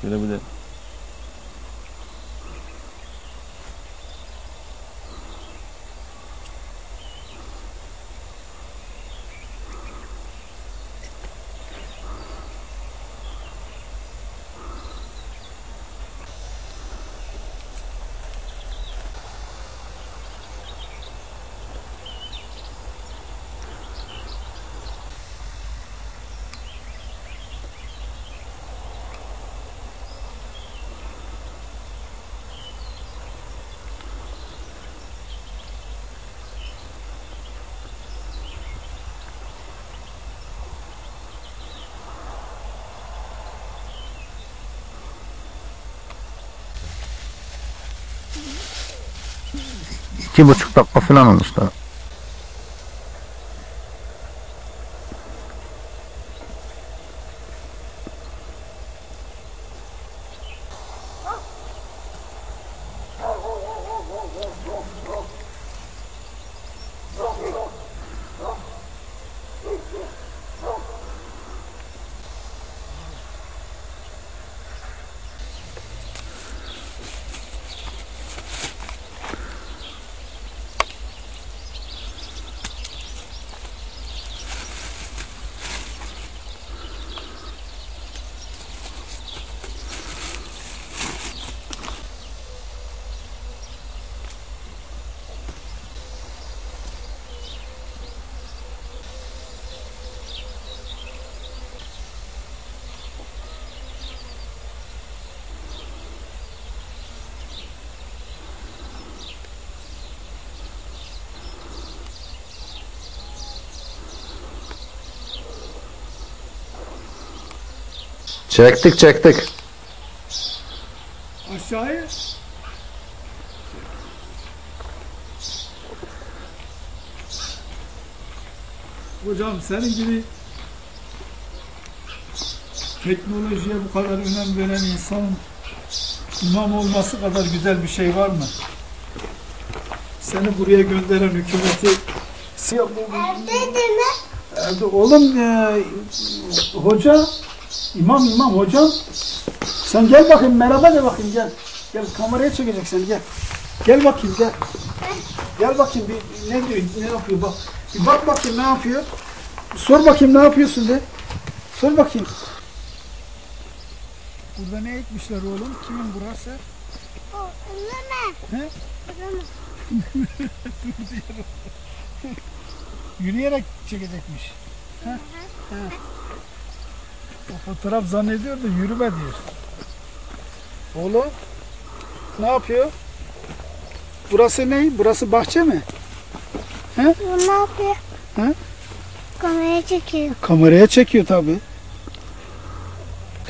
Şöyle bir İki buçuk dakika falan olmuş Çektik çektik. Aşağıya. Hocam senin gibi teknolojiye bu kadar önem veren insanın imam olması kadar güzel bir şey var mı? Seni buraya gönderen hükümeti siyah Evde oğlum e, hoca imam imam hocam sen gel bakayım merhaba de bakayım gel. Gel kameraya çekecek seni gel. Gel bakayım gel. Gel bakayım bir ne diyor ne yapıyor bak. Bir bak bakayım ne yapıyor. Sor bakayım ne yapıyorsun de. Sor bakayım. Burada ne ekmişler oğlum? Kimin burası? O elleme. He? Yürüyerek çekecekmiş. Heh, heh. O fotoğraf zannediyor da yürüme diyor. Oğlum ne yapıyor? Burası ne? Burası bahçe mi? Bu ne yapıyor? He? Kameraya çekiyor. Kameraya çekiyor tabi.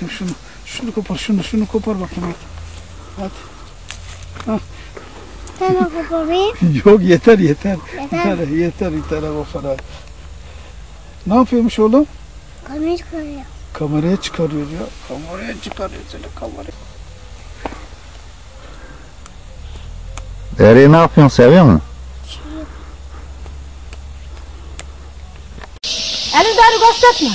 Şunu, şunu kopar, şunu, şunu kopar bakayım. Hadi. Ben o koparayım. Yok yeter yeter. Yeter. Yeter yeter yeter kadar. Ne yapıyormuş oğlum? Kamerayı çıkarıyor. Kameraya çıkarıyor ya. Kameraya çıkarıyor seni kameraya. Dereyi ne yapıyorsun seviyor musun? Elinden gösterme.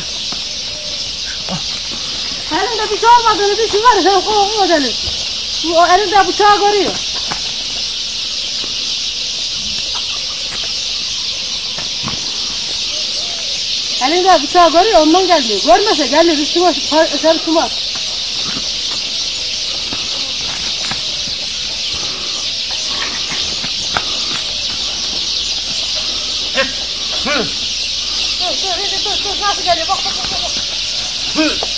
Elinde bir şey olmadığını bir şey var. Sen korkma elim. O elinde bıçağı görüyor. Elinde bıçağı görüyor ondan geldi. Görmese gelir üstüme sen tutmaz. Dur dur dur dur dur nasıl geliyor bak bak bak bak.